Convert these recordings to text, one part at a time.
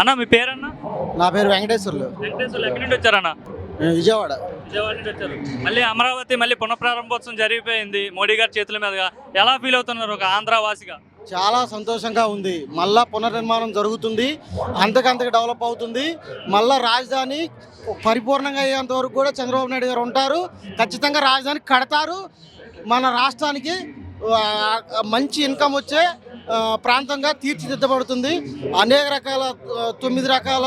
అన్న మీ పేరన్నా? నా పేరు వెంకటేశ్వర్లు. వెంకటేశ్వర్లు ఎక్కడి నుండి వచ్చారన్న? నేను విజయవాడ. విజయవాడ నుంచి వచ్చారు. మళ్ళీ అమరావతి మళ్ళీ పునఃప్రారంభోత్సవం జరిగిపోయింది. మోడీ గారి చేతుల మీదుగా. ఎలా ఫీల్ అవుతున్నారు ఒక ఆంధ్ర వాసిగా? చాలా సంతోషంగా ఉంది. మళ్ళా పునర్నిర్మాణం జరుగుతుంది. అంతకంతకు డెవలప్ అవుతుంది. మళ్ళా రాజధాని పరిపూర్ణంగా అయ్యేంత వరకు కూడా చంద్రబాబు నాయుడు గారు ఉంటారు. ఖచ్చితంగా రాజధాని కడతారు. మన రాష్ట్రానికి మంచి ఇన్కమ్ వచ్చే ప్రాంతంగా తీర్చిదిద్దబడుతుంది. అనేక రకాల తొమ్మిది రకాల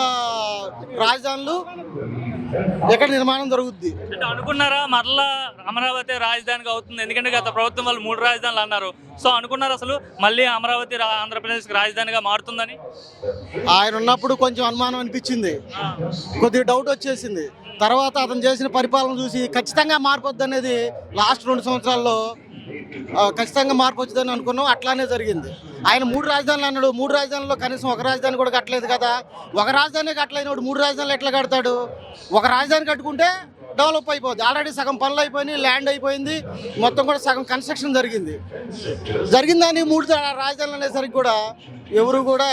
రాజధానులు ఇక్కడ నిర్మాణం జరుగుద్ది? అంటే అనుకున్నారా మరలా అమరావతి రాజధానిగా అవుతుంది? ఎందుకంటే గత ప్రభుత్వం వాళ్ళు మూడు రాజధానులు అన్నారు. సో అనుకున్నారు అసలు మళ్ళీ అమరావతి ఆంధ్రప్రదేశ్కి రాజధానిగా మారుతుందని? ఆయన ఉన్నప్పుడు కొంచెం అనుమానం అనిపించింది. కొద్దిగా డౌట్ వచ్చేసింది. తర్వాత అతను చేసిన పరిపాలన చూసి ఖచ్చితంగా మార్పు అనేది లాస్ట్ రెండు సంవత్సరాల్లో ఖచ్చితంగా మార్పు వచ్చిందని అనుకున్నాం. అట్లానే జరిగింది. ఆయన మూడు రాజధానులు అన్నాడు. మూడు రాజధానుల్లో కనీసం ఒక రాజధాని కూడా కట్టలేదు కదా. ఒక రాజధాని కట్టలేనివాడు మూడు రాజధానులు ఎట్లా కడతాడు? ఒక రాజధాని కట్టుకుంటే డెవలప్ అయిపోద్ది. ఆల్రెడీ సగం పనులు అయిపోయినాయి ల్యాండ్ అయిపోయింది. మొత్తం కూడా సగం కన్స్ట్రక్షన్ జరిగింది. జరిగిందని మూడు రాజధానులు అనేసరికి కూడా ఎవరు కూడా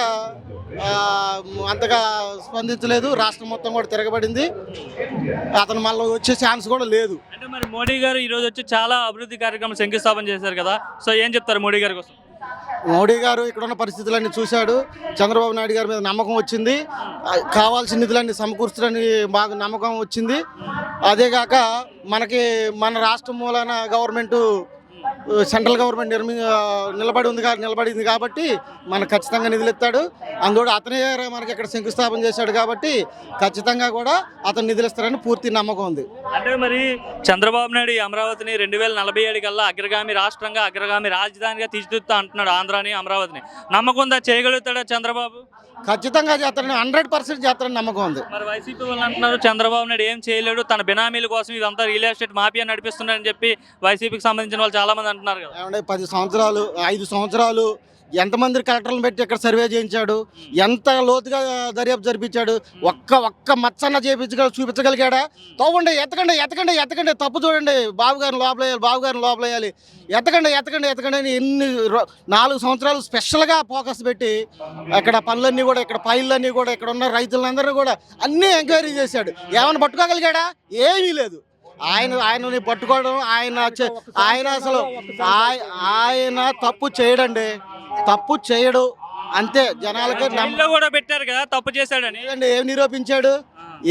అంతగా స్పందించలేదు. రాష్ట్రం మొత్తం కూడా తిరగబడింది. అతను మళ్ళీ వచ్చే ఛాన్స్ కూడా లేదు. అంటే మరి మోడీ గారు ఈ రోజు వచ్చి చాలా అభివృద్ధి కార్యక్రమం శంకుస్థాపన చేశారు కదా. సో ఏం చెప్తారు మోడీ గారి కోసం? మోడీ గారు ఇక్కడ ఉన్న పరిస్థితులన్నీ చూశాడు. చంద్రబాబు నాయుడు గారి మీద నమ్మకం వచ్చింది. కావాల్సిన నిధులన్నీ సమకూర్చడానికి బాగా నమ్మకం వచ్చింది. అదేగాక మనకి మన రాష్ట్రం మూలన గవర్నమెంట్ సెంట్రల్ గవర్నమెంట్ నిర్మి నిలబడి ఉంది నిలబడింది కాబట్టి మనకు ఖచ్చితంగా నిధులు ఇస్తాడు. అందులో అతనే మనకి ఇక్కడ శంకుస్థాపన చేశాడు కాబట్టి ఖచ్చితంగా కూడా అతను నిధులు ఇస్తారని పూర్తి నమ్మకం ఉంది. అంటే మరి చంద్రబాబు నాయుడు ఈ అమరావతిని రెండు వేల నలభై ఏడు కల్లా అగ్రగామి రాష్ట్రంగా అగ్రగామి రాజధానిగా తీర్చిదిద్దుతా అంటున్నాడు ఆంధ్రాని అమరావతిని. నమ్మకం ఉందా? చేయగలుగుతాడా చంద్రబాబు? ఖచ్చితంగా చేస్తారని హండ్రెడ్ పర్సెంట్ చేస్తారని నమ్మకం ఉంది. మరి వైసీపీ వాళ్ళు అంటున్నారు చంద్రబాబు నాయుడు ఏం చేయలేడు తన బినామీల కోసం ఇదంతా రియల్ ఎస్టేట్ మాఫియా నడిపిస్తున్నాడని చెప్పి వైసీపీకి సంబంధించిన వాళ్ళు చాలా మంది అంటున్నారు కదా. ఏమంటే పది సంవత్సరాలు ఐదు సంవత్సరాలు ఎంతమంది కలెక్టర్లను పెట్టి ఇక్కడ సర్వే చేయించాడు? ఎంత లోతుగా దర్యాప్తు జరిపించాడు? ఒక్క ఒక్క మచ్చన్న చేపించగల చూపించగలిగాడా? తవ్వండి ఎతకండి ఎతకండి ఎతకండి. తప్పు చూడండి. బాబు గారిని లోపలేయాలి బాబు గారిని లోపలేయాలి. ఎతకండి ఎతకండి ఎతకండి అని ఎన్ని నాలుగు సంవత్సరాలు స్పెషల్గా ఫోకస్ పెట్టి అక్కడ పనులన్నీ కూడా ఇక్కడ పైళ్ళన్నీ కూడా ఇక్కడ ఉన్న రైతులందరూ కూడా అన్నీ ఎంక్వైరీ చేశాడు. ఏమైనా పట్టుకోగలిగాడా? ఏమీ లేదు. ఆయన ఆయనని పట్టుకోవడం ఆయన ఆయన అసలు ఆయ- ఆయన తప్పు చేయడండి. తప్పు చేయడు. అంతే జనాలకి నమ్మ జైల్లో కూడా పెట్టారు కదా తప్పు చేశాడని. లేదండి ఏం నిరూపించాడు?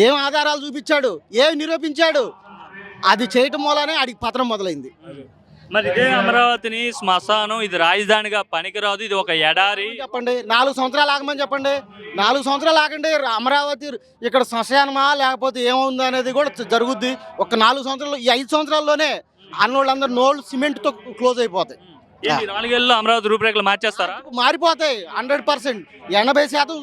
ఏం ఆధారాలు చూపించాడు? ఏం నిరూపించాడు? అది చేయటం మూలనే ఆడికి పతనం మొదలైంది. మరి ఇదే అమరావతిని శ్మశానం ఇది రాజధానిగా పనికిరాదు ఇది ఒక ఎడారి. చెప్పండి? నాలుగు సంవత్సరాలు ఆగమని చెప్పండి. నాలుగు సంవత్సరాలు ఆగండి. అమరావతి ఇక్కడ శ్మశానమా లేకపోతే ఏముంది అనేది కూడా జరుగుద్ది. ఒక నాలుగు సంవత్సరాలు ఈ ఐదు సంవత్సరాల్లోనే అన్నోళ్ళందరూ నోళ్ళు సిమెంట్తో క్లోజ్ అయిపోతాయి. ఏంటి నాలుగేళ్ళు అమరావతి రూపురేఖలు మార్చేస్తారా? మారిపోతాయి హండ్రెడ్ పర్సెంట్ ఎనభై శాతం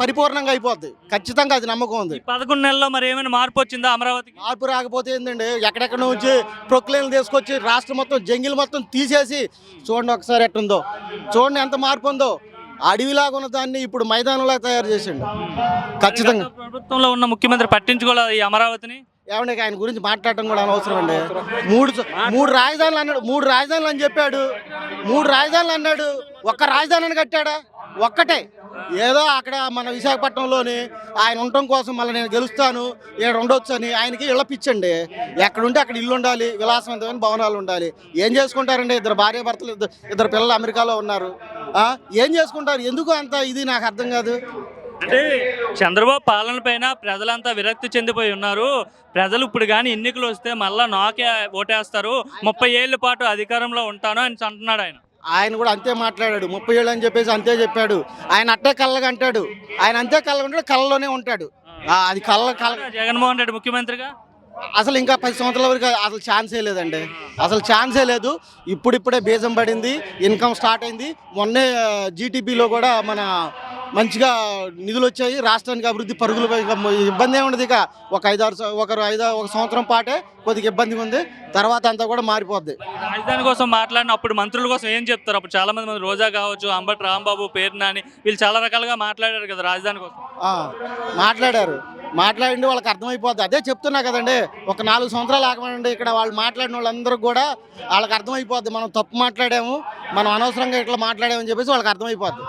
పరిపూర్ణంగా అయిపోద్ది. ఖచ్చితంగా అది నమ్మకం ఉంది. పదకొండు నెలల్లో మరి ఏమైనా మార్పు వచ్చిందా అమరావతికి? మార్పు రాకపోతే ఏంటండి ఎక్కడెక్కడ నుంచి ప్రొక్లైన్లు తీసుకొచ్చి రాష్ట్రం మొత్తం జంగిల్ మొత్తం తీసేసి చూడండి ఒకసారి ఎట్టుందో. చూడండి ఎంత మార్పు ఉందో. అడవిలాగా ఉన్న దాన్ని ఇప్పుడు మైదానంలా తయారు చేసిండు. ఖచ్చితంగా. ప్రభుత్వంలో ఉన్న ముఖ్యమంత్రి పట్టించుకోలేదు ఈ అమరావతిని. ఏమంటే ఆయన గురించి మాట్లాడటం కూడా అనవసరం అండి. మూడు మూడు రాజధానులు అన్నాడు మూడు రాజధానులు అని చెప్పాడు. మూడు రాజధానులు అన్నాడు. ఒక్క రాజధానిని కట్టాడా? ఒక్కటే. ఏదో అక్కడ మన విశాఖపట్నంలోని ఆయన ఉండటం కోసం మళ్ళీ నేను గెలుస్తాను ఇక్కడ ఉండొచ్చు అని ఆయనకి ఇళ్ళ పిచ్చండి ఎక్కడుంటే అక్కడ ఇల్లు ఉండాలి విలాసవంతమైన భవనాలు ఉండాలి. ఏం చేసుకుంటారండి? ఇద్దరు భార్య భర్తలు ఇద్దరు ఇద్దరు పిల్లలు అమెరికాలో ఉన్నారు. ఏం చేసుకుంటారు? ఎందుకు అంత ఇది నాకు అర్థం కాదు. అంటే చంద్రబాబు పాలన పైన ప్రజలంతా విరక్తి చెందిపోయి ఉన్నారు. ప్రజలు ఇప్పుడు కానీ ఎన్నికలు వస్తే మళ్ళా నాకే ఓటేస్తారు. ముప్పై ఏళ్ళ పాటు అధికారంలో ఉంటాను అని అంటున్నాడు ఆయన. ఆయన కూడా అంతే మాట్లాడాడు. ముప్పై ఏళ్ళు అని చెప్పేసి అంతే చెప్పాడు. ఆయన అట్టే కళ్ళగా అంటాడు. ఆయన అంతే కళ్ళగా ఉంటాడు కళ్ళలోనే ఉంటాడు. అది కళ్ళ కళ్ళ జగన్మోహన్ రెడ్డి ముఖ్యమంత్రిగా? అసలు ఇంకా పది సంవత్సరాల వరకు అసలు ఛాన్సే లేదండి. అసలు ఛాన్సే లేదు. ఇప్పుడిప్పుడే బీజం పడింది. ఇన్కమ్ స్టార్ట్ అయింది. మొన్నే జీటీపీలో కూడా మన మంచిగా నిధులు వచ్చాయి. రాష్ట్రానికి అభివృద్ధి పరుగులు ఇబ్బంది ఏముండదు. ఇక ఒక ఐదారు ఒకరు ఐదు ఒక సంవత్సరం పాటే కొద్దిగా ఇబ్బందిగా ఉంది. తర్వాత అంతా కూడా మారిపోద్ది. రాజధాని కోసం మాట్లాడిన అప్పుడు మంత్రుల కోసం ఏం చెప్తారు? అప్పుడు చాలా మంది రోజా కావచ్చు అంబటి రాంబాబు పేరు నాని వీళ్ళు చాలా రకాలుగా మాట్లాడారు కదా రాజధాని కోసం. మాట్లాడారు. మాట్లాడింది వాళ్ళకి అర్థమైపోద్ది. అదే చెప్తున్నా కదండి. ఒక నాలుగు సంవత్సరాలు ఆగమండి ఇక్కడ వాళ్ళు మాట్లాడిన వాళ్ళందరూ కూడా వాళ్ళకి అర్థమైపోద్ది. మనం తప్పు మాట్లాడాము. మనం అనవసరంగా ఇట్లా మాట్లాడామని చెప్పేసి వాళ్ళకి అర్థమైపోద్ది.